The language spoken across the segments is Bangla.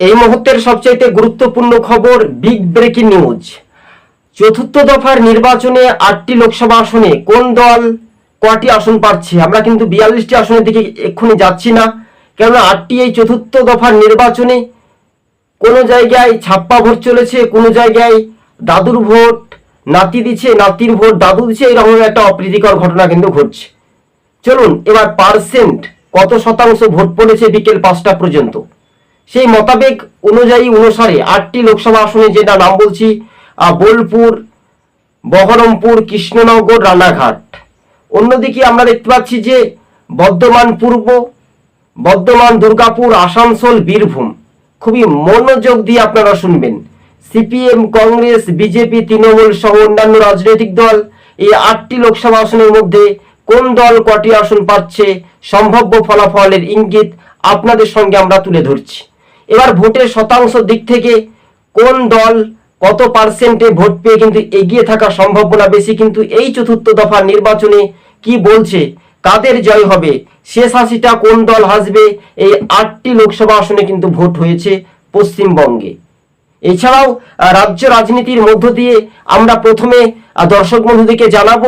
এই মুহূর্তের সবচাইতে গুরুত্বপূর্ণ খবর বিগ ব্রেকিং নিউজ। চতুর্থ দফার নির্বাচনে আটটি লোকসভা আসনে কোন দল কটি আসন পাচ্ছে? আমরা কিন্তু বিয়াল্লিশটি আসনের দিকে এক্ষুনি যাচ্ছি না। কেননা আটটি এই চতুর্থ দফার নির্বাচনে কোনো জায়গায় ছাপ্পা ভোট চলেছে, কোনো জায়গায় দাদুর ভোট, নাতি দিচ্ছে নাতির ভোট, দাদু দিচ্ছে এরকম একটা অপ্রীতিকর ঘটনা কিন্তু ঘটছে। চলুন, এবার পার্সেন্ট কত শতাংশ ভোট পড়েছে বিকেল পাঁচটা পর্যন্ত? সেই মোতাবেক অনুযায়ী অনুসারে আটটি লোকসভা আসনে যেটা নাম বলছি বোলপুর, বহরমপুর, কৃষ্ণনগর, রানাঘাট। অন্যদিকে আমরা দেখতে পাচ্ছি যে বর্ধমান পূর্ব, বর্ধমান, দুর্গাপুর, আসানসোল, বীরভূম। খুবই মনোযোগ দিয়ে আপনারা শুনবেন। সিপিএম, কংগ্রেস, বিজেপি, তৃণমূল সহ অন্যান্য রাজনৈতিক দল এই আটটি লোকসভা আসনের মধ্যে কোন দল কটি আসন পাচ্ছে, সম্ভাব্য ফলাফলের ইঙ্গিত আপনাদের সঙ্গে আমরা তুলে ধরছি। এবার ভোটের শতাংশ দিক থেকে কোন দল কত পার্সেন্টে ভোট পেয়ে কিন্তু এগিয়ে থাকা সম্ভাবনা বেশি কিন্তু এই চতুর্থ দফা নির্বাচনে কি বলছে? কাদের জয় হবে? শেষ হাসিটা কোন দল হাসবে? এই আটটি লোকসভা আসনে কিন্তু ভোট হয়েছে পশ্চিমবঙ্গে। এছাড়াও রাজ্য রাজনীতির মধ্য দিয়ে আমরা প্রথমে দর্শক বন্ধুদেরকে জানাব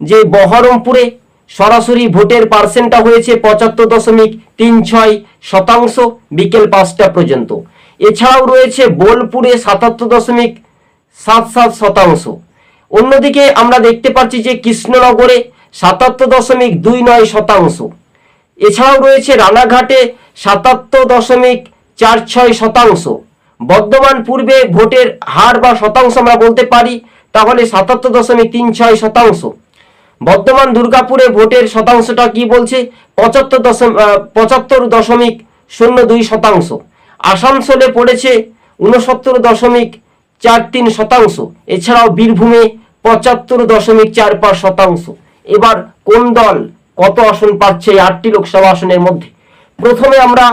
যে বহরমপুরে সরাসরি ভোটের পার্সেন্টটা হয়েছে পঁচাত্তর দশমিক ছয় শতাংশ বিকেল পাঁচটা পর্যন্ত। এছাড়াও রয়েছে বোলপুরে সাতাত্তর দশমিক সাত সাত শতাংশ। অন্যদিকে আমরা দেখতে পাচ্ছি যে কৃষ্ণনগরে সাতাত্তর দশমিক দুই নয় শতাংশ। এছাড়াও রয়েছে রানাঘাটে সাতাত্তর দশমিক চার ছয় শতাংশ। বর্ধমান পূর্বে ভোটের হার বা শতাংশ আমরা বলতে পারি, তাহলে সাতাত্তর দশমিক তিন ছয় শতাংশ। বর্ধমান দুর্গাপুরে ভোটের শতাংশটা কি বলছে? পঁচাত্তর দশম পঁচাত্তর দশমিক শূন্য দুই শতাংশ। আসানসোলে পড়েছে উনসত্তর দশমিক চার তিন শতাংশ। এছাড়াও বীরভূমে পঁচাত্তর দশমিক চার পাঁচ শতাংশ। এবার কোন দল কত আসন পাচ্ছে এই আটটি লোকসভা আসনের মধ্যে? প্রথমে আমরা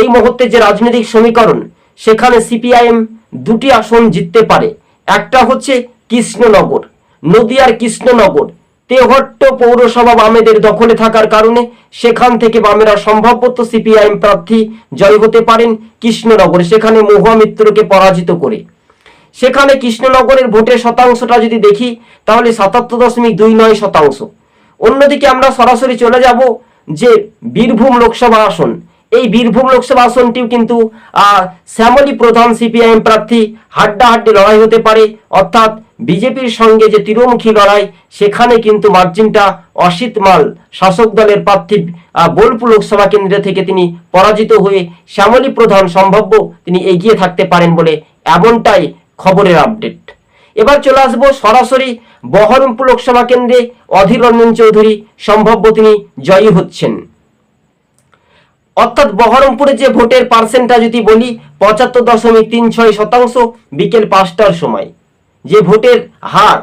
এই মুহূর্তে যে রাজনৈতিক সমীকরণ, সেখানে সিপিআইএম দুটি আসন জিততে পারে। একটা হচ্ছে কৃষ্ণনগর, নদিয়ার কৃষ্ণনগর। তেহট্ট পৌরসভা বামেদের দখলে থাকার কারণে সেখান থেকে বামেরা সম্ভবত সিপিআইএম প্রার্থী জয় হতে পারেন কৃষ্ণনগরে, সেখানে মহুয়া মিত্রকে পরাজিত করে। সেখানে কৃষ্ণনগরের ভোটের শতাংশটা যদি দেখি, তাহলে সাতাত্তর দশমিক দুই নয় শতাংশ। অন্যদিকে আমরা সরাসরি চলে যাব যে বীরভূম লোকসভা আসন। এই বীরভূম লোকসভা আসনটিও কিন্তু শ্যামলী প্রধান সিপিআইএম প্রার্থী হাড্ডাহাড্ডি লড়াই হতে পারে। অর্থাৎ বিজেপির সঙ্গে যে তীরমুখী লড়াই, সেখানে কিন্তু মার্জিনটা অসিত মাল, শাসক দলের প্রার্থী বোলপুর লোকসভা কেন্দ্র থেকে তিনি পরাজিত হয়ে শ্যামলী প্রধান সম্ভাব্য তিনি এগিয়ে থাকতে পারেন বলে এমনটাই খবরের আপডেট। এবার চলে আসব সরাসরি বহরমপুর লোকসভা কেন্দ্রে অধীর রঞ্জন চৌধুরী, সম্ভাব্য তিনি জয়ী হচ্ছেন। অর্থাৎ বহরমপুরে যে ভোটের পার্সেন্টটা যদি বলি, পঁচাত্তর দশমিক তিন ছয় শতাংশ বিকেল পাঁচটার সময়। যে ভোটের হার,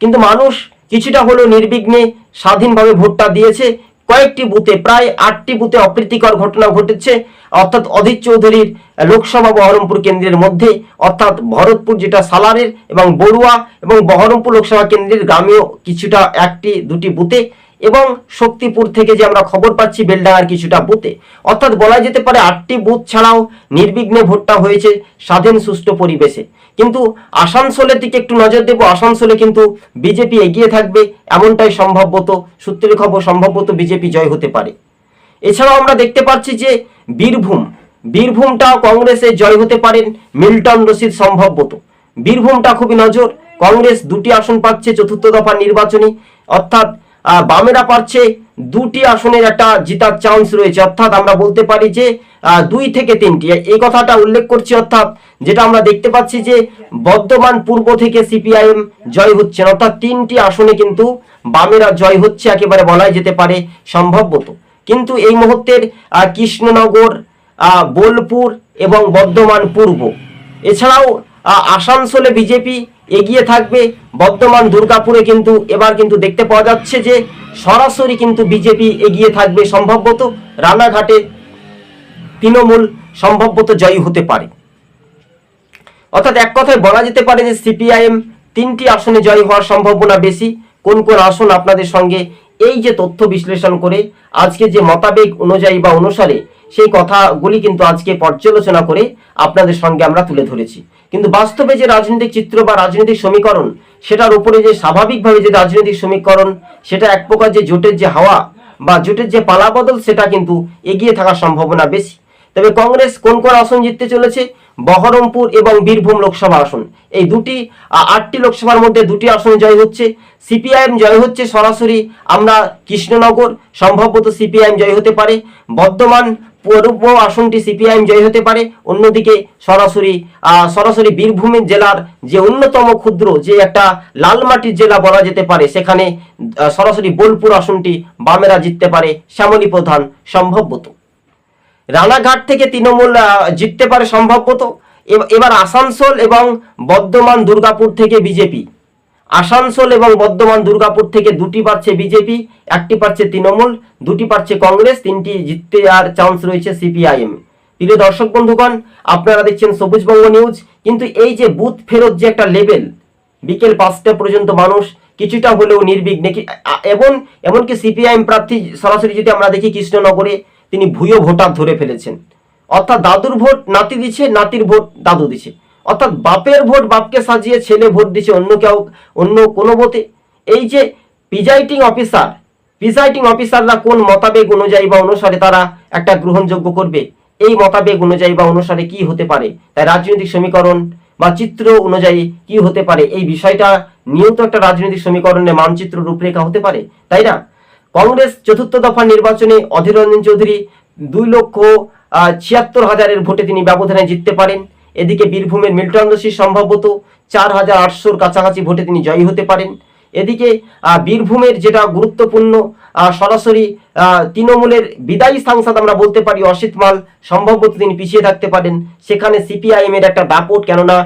কিন্তু মানুষ কিছুটা হলেও নির্বিঘ্নে স্বাধীনভাবে ভোটটা দিয়েছে। কয়েকটি বুথে, প্রায় আটটি বুথে অপ্রীতিকর ঘটনা ঘটেছে। অর্থাৎ অধীর চৌধুরীর লোকসভা বহরমপুর কেন্দ্রের মধ্যে, অর্থাৎ ভরতপুর যেটা সালারের এবং বড়ুয়া এবং বহরমপুর লোকসভা কেন্দ্রের গ্রামীয় কিছুটা একটি, দুটি বুথে এবং শক্তিপুর থেকে যে আমরা খবর পাচ্ছি বেলডাঙ্গার কিছুটা বুথে। অর্থাৎ বলা যেতে পারে আটটি বুথ ছাড়াও নির্বিঘ্নে ভোটটা হয়েছে স্বাধীন সুষ্ঠু পরিবেশে। কিন্তু আসানসোলের দিকে একটু নজর দেব, আসানসোলে কিন্তু বিজেপি এগিয়ে থাকবে এমনটাই সম্ভবত, সূত্রের খবর সম্ভবত বিজেপি জয় হতে পারে। এছাড়াও আমরা দেখতে পাচ্ছি যে বীরভূম, বীরভূমটাও কংগ্রেসে জয় হতে পারেন মিল্টন রশিদ সম্ভবত। বীরভূমটা খুবই নজর, কংগ্রেস দুটি আসন পাচ্ছে চতুর্থ দফা নির্বাচনী। অর্থাৎ বামেরা পারছে দুটি আসনের একটা জিতার চান্স রয়েছে। অর্থাৎ আমরা বলতে পারি যে দুই থেকে তিনটি। এই কথাটা উল্লেখ করছি অর্থাৎ যেটা আমরা দেখতে পাচ্ছি যে, বর্ধমান পূর্ব থেকে সিপিআইএম জয় হচ্ছে অর্থাৎ তিনটি আসনে কিন্তু বামেরা জয় হচ্ছে একেবারে বলাই যেতে পারে সম্ভবত। কিন্তু এই মুহূর্তের কৃষ্ণনগর বোলপুর এবং বর্ধমান পূর্ব। এছাড়াও আসানসোলে বিজেপি এগিয়ে থাকবে। বর্ধমান দুর্গাপুরে কিন্তু, এবার কিন্তু দেখতে পাওয়া যাচ্ছে যে সরাসরি কিন্তু বিজেপি এগিয়ে থাকবে সম্ভবত। রানাঘাটে তৃণমূল সম্ভবত জয়ী হতে পারে। অর্থাৎ এক কথায় বলা যেতে পারে যে সিপিআইএম তিনটি আসনে জয়ী হওয়ার সম্ভাবনা বেশি। কোন কোন আসন আপনাদের সঙ্গে এই যে তথ্য বিশ্লেষণ করে, আজকে যে মতাবেগ অনুযায়ী বা অনুসারে সেই কথাগুলি কিন্তু আজকে পর্যালোচনা করে আপনাদের সঙ্গে আমরা তুলে ধরেছি। কিন্তু বাস্তবে যে রাজনৈতিক চিত্র বা রাজনৈতিক সমীকরণ, সেটার উপরে যে স্বাভাবিকভাবে যে রাজনৈতিক সমীকরণ, সেটা এক প্রকার যে জোটের যে হাওয়া বা জোটের যে পালাবদল সেটা কিন্তু এগিয়ে থাকার সম্ভাবনা বেশি। তবে কংগ্রেস কোন কোন আসন জিততে চলেছে? বহরমপুর এবং বীরভূম লোকসভা আসন। এই দুটি আটটি লোকসভার মধ্যে দুটি আসন জয় হচ্ছে। সিপিআইএম জয় হচ্ছে সরাসরি, আমরা কৃষ্ণনগর, সম্ভবত সিপিআইএম জয় হতে পারে। বর্ধমান পূর্ব আসনটি সিপিআইএম জয় হতে পারে। অন্যদিকে সরাসরি সরাসরি বীরভূমের জেলার যে অন্যতম ক্ষুদ্র যে একটা লালমাটির জেলা বলা যেতে পারে, সেখানে সরাসরি বোলপুর আসনটি বামেরা জিততে পারে শ্যামলী প্রধান সম্ভবত। রানাঘাট থেকে তৃণমূল জিততে পারে সম্ভবত। এব- এবার আসানসোল এবং বর্ধমান দুর্গাপুর থেকে বিজেপি। আসানসোল এবং বর্ধমান দুর্গাপুর থেকে দুটি পাচ্ছে বিজেপি, একটি পাচ্ছে তৃণমূল, দুটি পাচ্ছে কংগ্রেস, তিনটি জিততে আর চান্স রয়েছে সিপিআইএম প্রিয় দর্শক বন্ধুগণ, আপনারা দেখছেন সবুজবঙ্গ নিউজ। কিন্তু এই যে বুথ ফেরত যে একটা লেভেল বিকেল পাঁচটা পর্যন্ত মানুষ কিছুটা হলেও নির্বিঘ্নে এবং এমনকি সিপিআইএম প্রার্থী সরাসরি যদি আমরা দেখি কৃষ্ণনগরে, তিনি ভুয়ো ভোটার ধরে ফেলেছেন। অর্থাৎ দাদুর ভোট নাতি দিচ্ছে, নাতির ভোট দাদু দিচ্ছে। অর্থাৎ বাপের ভোট বাপকে সাজিয়ে ছেলে ভোট দিচ্ছে অন্য কেউ, অন্য কোনো ভোটে। এই যে প্রিজাইটিং অফিসার প্রিজাইটিং অফিসাররা কোন মতাবেগ অনুযায়ী বা অনুসারে তারা একটা গ্রহণযোগ্য করবে? এই মতাবেগ অনুযায়ী বা অনুসারে কি হতে পারে? তাই রাজনৈতিক সমীকরণ বা চিত্র অনুযায়ী কি হতে পারে? এই বিষয়টা নিয়ত একটা রাজনৈতিক সমীকরণে মানচিত্র রূপরেখা হতে পারে, তাই না? কংগ্রেস চতুর্থ দফা নির্বাচনে অধীর রঞ্জন চৌধুরী দুই লক্ষ ছিয়াত্তর হাজারের ভোটে তিনি ব্যবধানে জিততে পারেন। এদিকে বীরভূমের মিল্টন দোষী সম্ভবত চার হাজার আটশোর কাছাকাছি ভোটে তিনি জয়ী হতে পারেন। এদিকে বীরভূমের যেটা গুরুত্বপূর্ণ সরাসরি তৃণমূলের বিদায়ী সাংসদ আমরা বলতে পারি অসিত মাল, সম্ভবত তিনি পিছিয়ে থাকতে পারেন। সেখানে সিপিআইএম এর একটা দাপট কেননা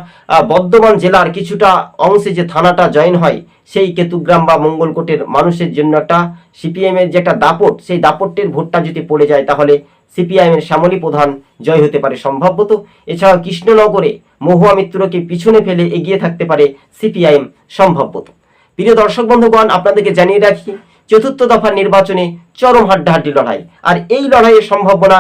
বর্ধমান জেলার কিছুটা অংশে যে থানাটা জয়েন হয়, সেই কেতুগ্রাম বা মঙ্গলকোটের মানুষের জন্য একটা সিপিএম এর যে একটা দাপট, সেই দাপটের ভোটটা যদি পড়ে যায় তাহলে সিপিআইএম এর শ্যামলী প্রধান জয় হতে পারে সম্ভবত এছাড়াও কৃষ্ণনগরে মহুয়া মিত্রকে পিছনে ফেলে এগিয়ে থাকতে পারে সিপিআইএম সম্ভবত প্রিয় দর্শক বন্ধুগণ, আপনাদেরকে জানিয়ে রাখি, চতুর্থ দফার নির্বাচনে চরম হাড্ডাহাড্ডি লড়াই। আর এই লড়াইয়ের সম্ভাবনা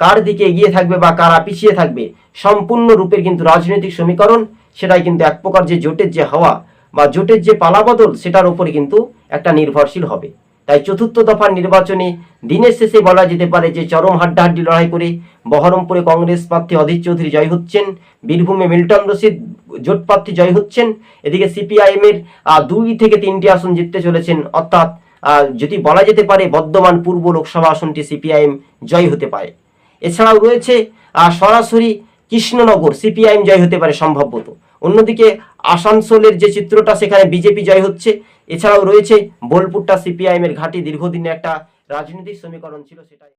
কার দিকে এগিয়ে থাকবে বা কারা পিছিয়ে থাকবে সম্পূর্ণ রূপের কিন্তু রাজনৈতিক সমীকরণ, সেটাই কিন্তু এক প্রকার যে জোটের যে হাওয়া বা জোটের যে পালাবদল, সেটার উপরে কিন্তু একটা নির্ভরশীল হবে। তাই চতুর্থ দফার নির্বাচনে দিনের শেষে বলা যেতে পারে যে চরম হাড্ডাহাড্ডি লড়াই করে বহরমপুরে কংগ্রেস প্রার্থী অধীর চৌধুরী জয় হচ্ছেন, বীরভূমে মিল্টন রশিদ জোট প্রার্থী জয় হচ্ছেন, এদিকে সিপিআইএম এর দুই থেকে তিনটি আসন জিততে চলেছেন, অর্থাৎ যদি বলা যেতে পারে বর্ধমান পূর্ব লোকসভা আসনটি সিপিআইএম জয় হতে পারে। এছাড়াও রয়েছে সরাসরি কৃষ্ণনগর সিপিআইএম জয় হতে পারে সম্ভবত অন্যদিকে আসানসোলের যে চিত্রটা, সেখানে বিজেপি জয় হচ্ছে এছাড়াও রয়েছে বোলপুরটা সিপিআইএম এর ঘাঁটি দীর্ঘদিনে একটা রাজনৈতিক সমীকরণ ছিল সেটাই।